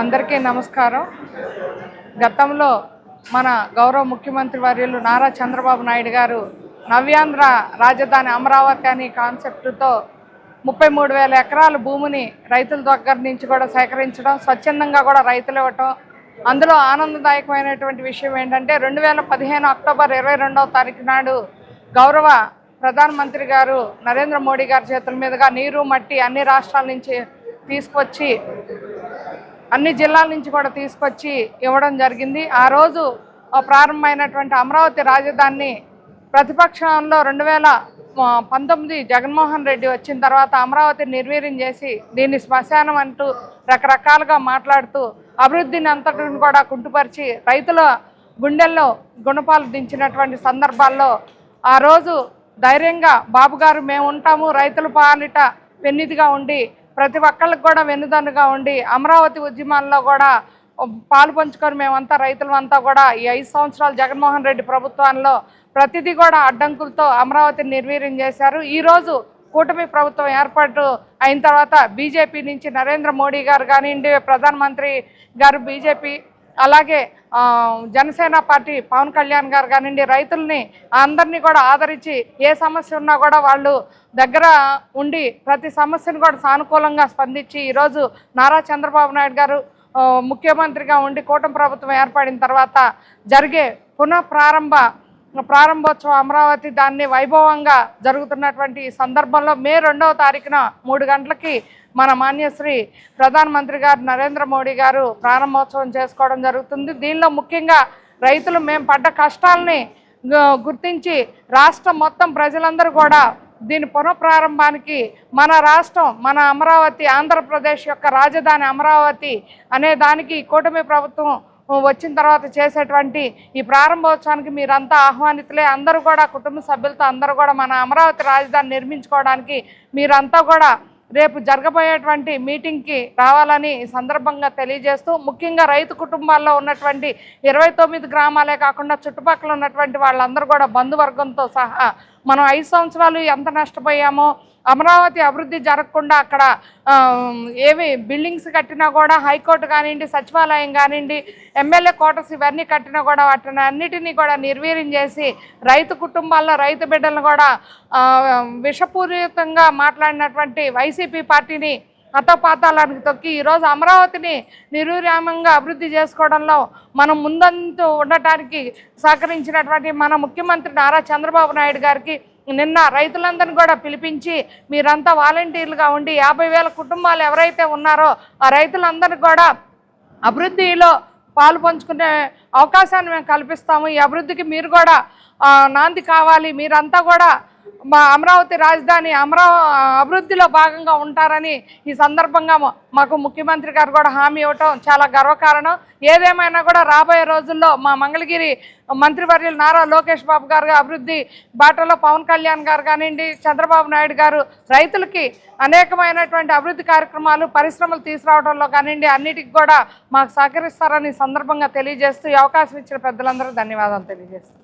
అందరికీ నమస్కారం. గతంలో మన గౌరవ ముఖ్యమంత్రి వర్యులు నారా చంద్రబాబు నాయుడు గారు నవ్యాంధ్ర రాజధాని అమరావతి అనే కాన్సెప్టుతో ముప్పై మూడు వేల ఎకరాల భూమిని రైతుల దగ్గర నుంచి కూడా సేకరించడం స్వచ్ఛందంగా కూడా రైతులు ఇవ్వటం అందులో ఆనందదాయకమైనటువంటి విషయం ఏంటంటే రెండు వేల పదిహేను అక్టోబర్ ఇరవై రెండవ తారీఖు నాడు గౌరవ ప్రధానమంత్రి గారు నరేంద్ర మోడీ గారి చేతుల మీదుగా నీరు మట్టి అన్ని రాష్ట్రాల నుంచి తీసుకొచ్చి అన్ని జిల్లాల నుంచి కూడా తీసుకొచ్చి ఇవ్వడం జరిగింది. ఆ రోజు ప్రారంభమైనటువంటి అమరావతి రాజధానిని ప్రతిపక్షంలో రెండు వేల పంతొమ్మిది జగన్మోహన్ రెడ్డి వచ్చిన తర్వాత అమరావతిని నిర్వీర్యం చేసి దీన్ని శ్మశానం అంటూ రకరకాలుగా మాట్లాడుతూ అభివృద్ధిని అంతటిని కూడా కుంటుపరిచి రైతుల గుండెల్లో గుణపాలు దించినటువంటి సందర్భాల్లో ఆ రోజు ధైర్యంగా బాబుగారు మేము ఉంటాము రైతుల పాలిట పెన్నిదిగా ఉండి ప్రతి ఒక్కళ్ళకి కూడా వెన్నుదన్నుగా ఉండి అమరావతి ఉద్యమాల్లో కూడా పాలు పంచుకొని మేమంతా రైతులమంతా కూడా ఈ ఐదు సంవత్సరాలు జగన్మోహన్ రెడ్డి ప్రభుత్వంలో ప్రతిదీ కూడా అడ్డంకులతో అమరావతిని నిర్వీర్యం చేశారు. ఈరోజు కూటమి ప్రభుత్వం ఏర్పాటు అయిన తర్వాత బీజేపీ నుంచి నరేంద్ర మోడీ గారు కానివ్వండి ప్రధానమంత్రి గారు బీజేపీ అలాగే జనసేన పార్టీ పవన్ కళ్యాణ్ గారు కానివ్వండి రైతుల్ని అందరినీ కూడా ఆదరించి ఏ సమస్య ఉన్నా కూడా వాళ్ళు దగ్గర ఉండి ప్రతి సమస్యను కూడా సానుకూలంగా స్పందించి ఈరోజు నారా చంద్రబాబు నాయుడు గారు ముఖ్యమంత్రిగా ఉండి కూటమి ప్రభుత్వం ఏర్పడిన తర్వాత జరిగే పునః ప్రారంభ ప్రారంభోత్సవం అమరావతి దాన్ని వైభవంగా జరుగుతున్నటువంటి సందర్భంలో మే రెండవ తారీఖున మూడు గంటలకి మన మాన్యశ్రీ ప్రధానమంత్రి గారు నరేంద్ర మోడీ గారు ప్రారంభోత్సవం చేసుకోవడం జరుగుతుంది. దీనిలో ముఖ్యంగా రైతులు మేము పడ్డ కష్టాలని గుర్తించి రాష్ట్రం మొత్తం ప్రజలందరూ కూడా దీని పునఃప్రారంభానికి మన రాష్ట్రం మన అమరావతి ఆంధ్రప్రదేశ్ యొక్క రాజధాని అమరావతి అనే దానికి కూటమి ప్రభుత్వం వచ్చిన తర్వాత చేసేటువంటి ఈ ప్రారంభోత్సవానికి మీరంతా ఆహ్వానితులే. అందరూ కూడా కుటుంబ సభ్యులతో అందరూ కూడా మన అమరావతి రాజధాని నిర్మించుకోవడానికి మీరంతా కూడా రేపు జరగబోయేటువంటి మీటింగ్కి రావాలని ఈ సందర్భంగా తెలియజేస్తూ ముఖ్యంగా రైతు కుటుంబాల్లో ఉన్నటువంటి ఇరవై తొమ్మిది గ్రామాలే కాకుండా చుట్టుపక్కల ఉన్నటువంటి వాళ్ళందరూ కూడా బంధువర్గంతో సహా మనం ఐదు సంవత్సరాలు ఎంత నష్టపోయామో అమరావతి అభివృద్ధి జరగకుండా అక్కడ ఏమి ఏవి బిల్డింగ్స్ కట్టినా కూడా హైకోర్టు కానివ్వండి సచివాలయం కానివ్వండి ఎమ్మెల్యే క్వార్టర్స్ ఇవన్నీ కట్టినా కూడా వాటిని అన్నిటినీ కూడా నిర్వీర్యం చేసి రైతు కుటుంబాల్లో రైతు బిడ్డలను కూడా విషపూరితంగా మాట్లాడినటువంటి వైసీపీ పార్టీని హతపాతాలకు తొక్కి ఈరోజు అమరావతిని నిరూరామంగా అభివృద్ధి చేసుకోవడంలో మనం ముందంతు ఉండటానికి సహకరించినటువంటి మన ముఖ్యమంత్రి నారా చంద్రబాబు నాయుడు గారికి నిన్న రైతులందరినీ కూడా పిలిపించి మీరంతా వాలంటీర్లుగా ఉండి యాభై వేల కుటుంబాలు ఎవరైతే ఉన్నారో ఆ రైతులందరికీ కూడా అభివృద్ధిలో పాలు పంచుకునే అవకాశాన్ని మేము కల్పిస్తాము. ఈ అభివృద్ధికి మీరు కూడా నాంది కావాలి. మీరంతా కూడా మా అమరావతి రాజధాని అమరా అభివృద్ధిలో భాగంగా ఉంటారని ఈ సందర్భంగా మాకు ముఖ్యమంత్రి గారు కూడా హామీ ఇవ్వటం చాలా గర్వకారణం. ఏదేమైనా కూడా రాబోయే రోజుల్లో మా మంగళగిరి మంత్రివర్యులు నారా లోకేష్ బాబు గారు అభివృద్ధి బాటలో పవన్ కళ్యాణ్ గారు కానివ్వండి చంద్రబాబు నాయుడు గారు రైతులకి అనేకమైనటువంటి అభివృద్ధి కార్యక్రమాలు పరిశ్రమలు తీసుకురావడంలో కానివ్వండి అన్నిటికి కూడా మాకు సహకరిస్తారని సందర్భంగా తెలియజేస్తూ ఈ అవకాశం ఇచ్చిన పెద్దలందరూ ధన్యవాదాలు తెలియజేస్తాను